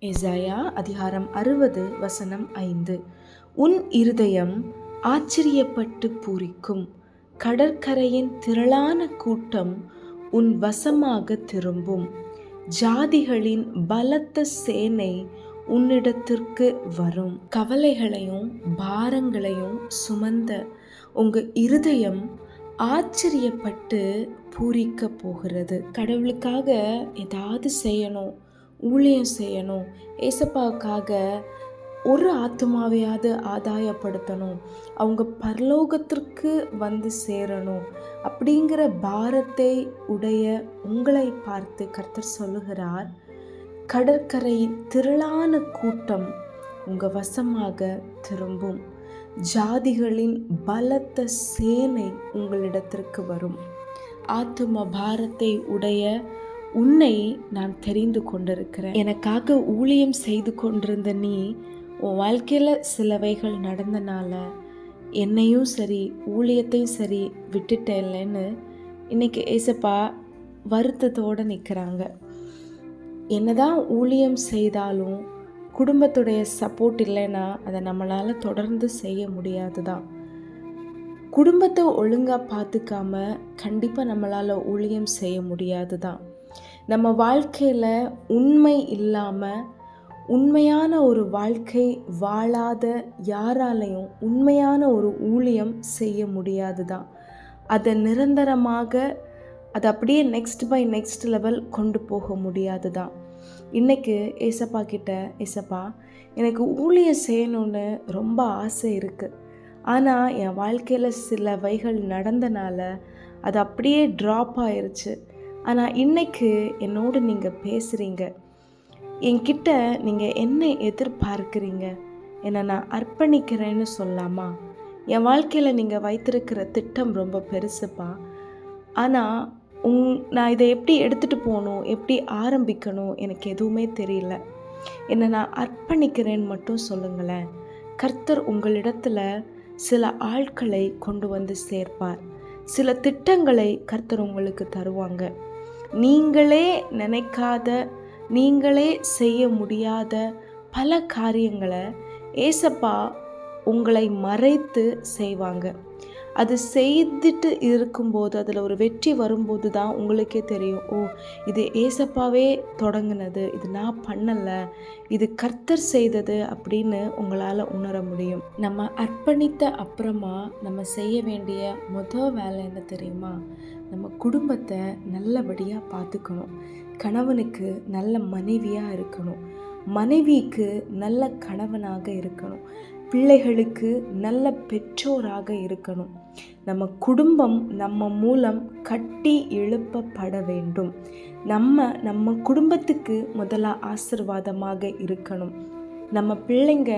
எசாயா அதிகாரம் அறுபது வசனம் ஐந்து. உன் இருதயம் ஆச்சரியப்பட்டு பூரிக்கும். கடற்கரையின் திரளான கூட்டம் உன் வசமாக திரும்பும். ஜாதிகளின் பலத்த சேனை உன்னிடத்திற்கு வரும். கவலைகளையும் பாரங்களையும் சுமந்த உங்க இருதயம் ஆச்சரியப்பட்டு பூரிக்க போகிறது. கடவுளுக்காக ஏதாவது செய்யணும். ஊழியம் செய்யணும். ஏசப்பாவுக்காக ஒரு ஆத்மாவையாவது ஆதாயப்படுத்தணும். அவங்க பரலோகத்திற்கு வந்து சேரணும். அப்படிங்கிற பாரத்தை உடைய உங்களை பார்த்து கர்த்தர் சொல்லுகிறார் கடற்கரை திரளான கூட்டம் உங்கள் வசமாக திரும்பும். ஜாதிகளின் பலத்த சேனை உங்களிடத்திற்கு வரும். ஆத்தும பாரத்தை உடைய உன்னை நான் தெரிந்து கொண்டிருக்கிறேன். எனக்காக ஊழியம் செய்து கொண்டிருந்த நீ உன் வாழ்க்கையில் சிலவைகள் நடந்தனால என்னையும் சரி ஊழியத்தையும் சரி விட்டுட்டேன்லன்னு இன்னைக்கு ஏசப்பா வருத்தத்தோடு நிற்கிறாங்க என்னதான் ஊழியம் செய்தாலும் குடும்பத்துடைய சப்போர்ட் இல்லைன்னா அதை நம்மளால் தொடர்ந்து செய்ய முடியாது தான் குடும்பத்தை ஒழுங்காக பார்த்துக்காம கண்டிப்பாக நம்மளால் ஊழியம் செய்ய முடியாது தான் நம்ம வாழ்க்கையில் உண்மை இல்லாமல் உண்மையான ஒரு வாழ்க்கை வாழாத யாராலையும் உண்மையான ஒரு ஊழியம் செய்ய முடியாது தான் அதை நிரந்தரமாக அதை அப்படியே நெக்ஸ்ட் பை நெக்ஸ்ட் லெவல் கொண்டு போக முடியாது தான் இன்றைக்கு ஏசப்பா கிட்ட ஏசப்பா எனக்கு ஊழியம் செய்யணும்னு ரொம்ப ஆசை இருக்குது ஆனால் என் வாழ்க்கையில் சில வைகள் நடந்தனால அது அப்படியே ட்ராப் ஆயிடுச்சு ஆனால் இன்னைக்கு என்னோடு நீங்கள் பேசுகிறீங்க என்கிட்ட நீங்கள் என்ன எதிர்பார்க்குறீங்க? என்னை நான் அர்ப்பணிக்கிறேன்னு சொல்லாமா? என் வாழ்க்கையில் நீங்கள் வைத்திருக்கிற திட்டம் ரொம்ப பெருசுப்பா. ஆனால் உங் நான் இதை எப்படி எடுத்துகிட்டு போகணும்? எப்படி ஆரம்பிக்கணும்? எனக்கு எதுவுமே தெரியல. என்னை நான் அர்ப்பணிக்கிறேன்னு மட்டும் சொல்லுங்களேன். கர்த்தர் உங்களிடத்தில் சில ஆட்களை கொண்டு வந்து சேர்ப்பார். சில திட்டங்களை கர்த்தர் உங்களுக்கு தருவாங்க. நீங்களே நினைக்காத நீங்களே செய்ய முடியாத பல காரியங்களை ஏசப்பா உங்களை மறைத்து செய்வாங்க. அது செய்துட்டு இருக்கும்போது அதில் ஒரு வெற்றி வரும்போது தான் உங்களுக்கே தெரியும் ஓ இது ஏசப்பாவே தொடங்கினது இது நான் பண்ணலை இது கர்த்தர் செய்தது அப்படின்னு உங்களால் உணர முடியும். நம்ம அர்ப்பணித்த அப்புறமா நம்ம செய்ய வேண்டிய மொதல் வேலை என்ன தெரியுமா? நம்ம குடும்பத்தை நல்லபடியாக பார்த்துக்கணும் கணவனுக்கு நல்ல மனைவியாக இருக்கணும். மனைவிக்கு நல்ல கணவனாக இருக்கணும். பிள்ளைகளுக்கு நல்ல பெற்றோராக இருக்கணும். நம்ம குடும்பம் நம்ம மூலம் கட்டி எழுப்பப்பட வேண்டும். நம்ம நம்ம குடும்பத்துக்கு முதல்ல ஆசிர்வாதமாக இருக்கணும். நம்ம பிள்ளைங்க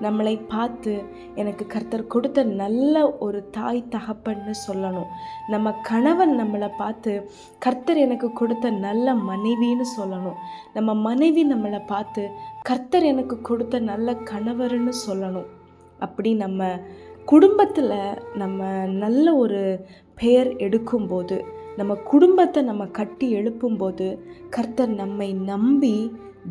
நம்மளை பார்த்து எனக்கு கர்த்தர் கொடுத்த நல்ல ஒரு தாய் தகப்பன்னு சொல்லணும். நம்ம கணவன் நம்மளை பார்த்து கர்த்தர் எனக்கு கொடுத்த நல்ல மனைவின்னு சொல்லணும். நம்ம மனைவி நம்மளை பார்த்து கர்த்தர் எனக்கு கொடுத்த நல்ல கணவர்னு சொல்லணும். அப்படி நம்ம குடும்பத்தில் நம்ம நல்ல ஒரு பெயர் எடுக்கும்போது நம்ம குடும்பத்தை நம்ம கட்டி எழுப்பும்போது கர்த்தர் நம்மை நம்பி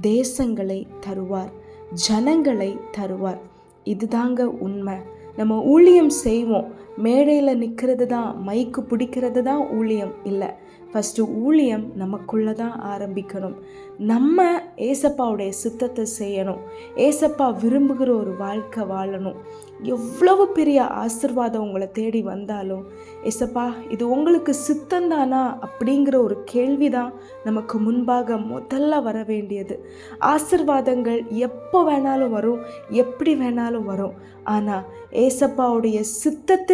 தேசங்களை தருவார். ஜனங்களை தருவார். இதுதாங்க உண்மை. நம்ம ஊழியம் செய்வோம். மேடையில் நிற்கிறது தான் மைக்கு பிடிக்கிறது தான் ஊழியம் இல்லை. ஃபஸ்ட்டு ஊழியம் நமக்குள்ளே தான் ஆரம்பிக்கணும். நம்ம ஏசப்பாவுடைய சித்தத்தை செய்யணும். ஏசப்பா விரும்புகிற ஒரு வாழ்க்கை வாழணும். எவ்வளவு பெரிய ஆசிர்வாதம் உங்களை தேடி வந்தாலும் ஏசப்பா இது உங்களுக்கு சித்தந்தானா அப்படிங்கிற ஒரு கேள்வி தான் நமக்கு முன்பாக முதல்ல வர வேண்டியது. ஆசிர்வாதங்கள் எப்போ வேணாலும் வரும் எப்படி வேணாலும் வரும். ஆனால் ஏசப்பாவுடைய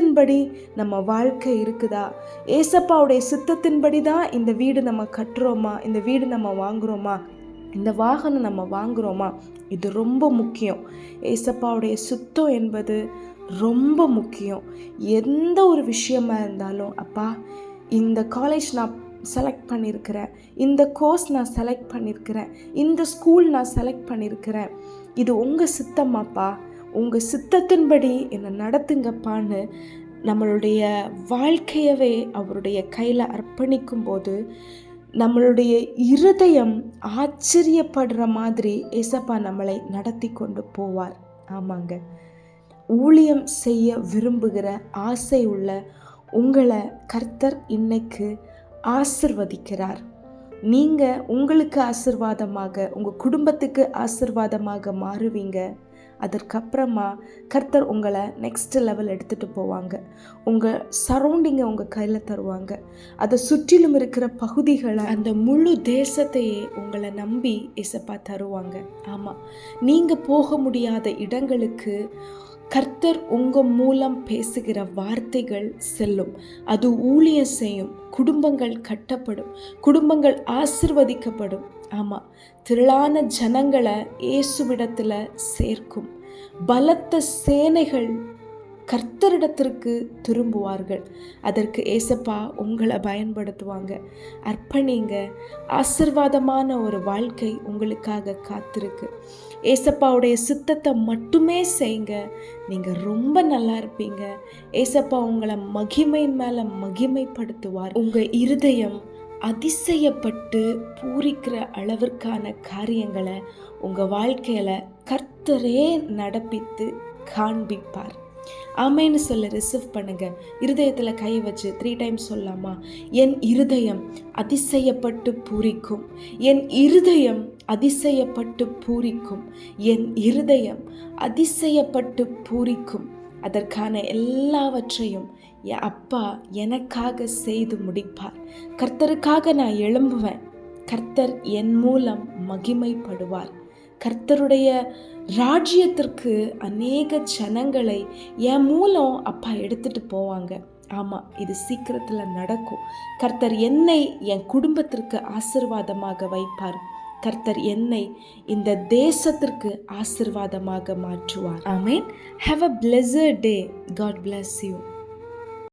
சித்தத்தின்படி நம்ம வாழ்க்கை இருக்குதா? ஏசப்பாவுடைய சித்தத்தின்படி தான் இந்த வீடு நம்ம கட்டுறோமா? இந்த வீடு நம்ம வாங்குகிறோமா இந்த வாகனம் நம்ம வாங்குகிறோமா இது ரொம்ப முக்கியம். ஏசப்பாவுடைய சுத்தம் என்பது ரொம்ப முக்கியம். எந்த ஒரு விஷயமா இருந்தாலும் அப்பா இந்த காலேஜ் நான் செலக்ட் பண்ணியிருக்கிறேன் இந்த கோர்ஸ் நான் செலக்ட் பண்ணியிருக்கிறேன் இந்த ஸ்கூல் நான் செலக்ட் பண்ணியிருக்கிறேன் இது உங்கள் சித்தமாப்பா? உங்கள் சித்தத்தின்படி என்னை நடத்துங்கப்பான்னு நம்மளுடைய வாழ்க்கையவே அவருடைய கையில் அர்ப்பணிக்கும் போது நம்மளுடைய இருதயம் ஆச்சரியப்படுற மாதிரி ஏசப்பா நம்மளை நடத்தி கொண்டு போவார். ஆமாங்க. ஊழியம் செய்ய விரும்புகிற ஆசை உள்ள உங்களை கர்த்தர் இன்னைக்கு ஆசிர்வதிக்கிறார். நீங்கள் உங்களுக்கு ஆசிர்வாதமாக உங்கள் குடும்பத்துக்கு ஆசிர்வாதமாக மாறுவீங்க. அதற்கப்புறமா கர்த்தர் உங்களை நெக்ஸ்ட் லெவல் எடுத்துகிட்டு போவாங்க. உங்கள் சரௌண்டிங்கை உங்கள் கையில் தருவாங்க. அதை சுற்றிலும் இருக்கிற பகுதிகளை அந்த முழு தேசத்தையே உங்களை நம்பி இசப்பா தருவாங்க. ஆமாம் நீங்கள் போக முடியாத இடங்களுக்கு கர்த்தர் உங்கள் மூலம் பேசுகிற வார்த்தைகள் செல்லும். அது ஊழியம் செய்யும். குடும்பங்கள் கட்டப்படும். குடும்பங்கள் ஆசிர்வதிக்கப்படும். ஆமாம் திரளான ஜனங்களை இயேசுவிடத்தில் சேர்க்கும். பலத்த சேனைகள் கர்த்தரிடத்திற்கு திரும்புவார்கள். அதற்கு ஏசப்பா உங்களை பயன்படுத்துவாங்க. அர்ப்பணிங்க. ஆசிர்வாதமான ஒரு வாழ்க்கை உங்களுக்காக காத்திருக்கு. ஏசப்பாவுடைய சித்தத்தை மட்டுமே செய்யுங்க. நீங்கள் ரொம்ப நல்லா இருப்பீங்க. ஏசப்பா உங்களை மகிமையின் மேலே மகிமைப்படுத்துவார். உங்கள் இருதயம் அதிசயப்பட்டு பூரிக்கிற அளவிற்கான காரியங்களை உங்கள் வாழ்க்கையில் கர்த்தரே நடப்பித்து காண்பிப்பார். ஆமைன்னு சொல்ல ரிசீவ் பண்ணுங்க. இருதயத்தில் கை வச்சு த்ரீ டைம்ஸ் சொல்லலாமா? என் இருதயம் அதிசயப்பட்டு பூரிக்கும். என் இருதயம் அதிசயப்பட்டு பூரிக்கும். என் இருதயம் அதிசயப்பட்டு பூரிக்கும். அதற்கான எல்லாவற்றையும் என் அப்பா எனக்காக செய்து முடிப்பார். கர்த்தருக்காக நான் எழும்புவேன். கர்த்தர் என் மூலம் மகிமைப்படுவார். கர்த்தருடைய ராஜ்யத்திற்கு அநேக ஜனங்களை என் மூலம் அப்பா எடுத்துகிட்டு போவாங்க. ஆமாம் இது சீக்கிரத்தில் நடக்கும். கர்த்தர் என்னை என் குடும்பத்திற்கு ஆசிர்வாதமாக வைப்பார். கர்த்தர் என்னை இந்த தேசத்திற்கு ஆசிர்வாதமாக மாற்றுவார். Amen have a blessed day God bless you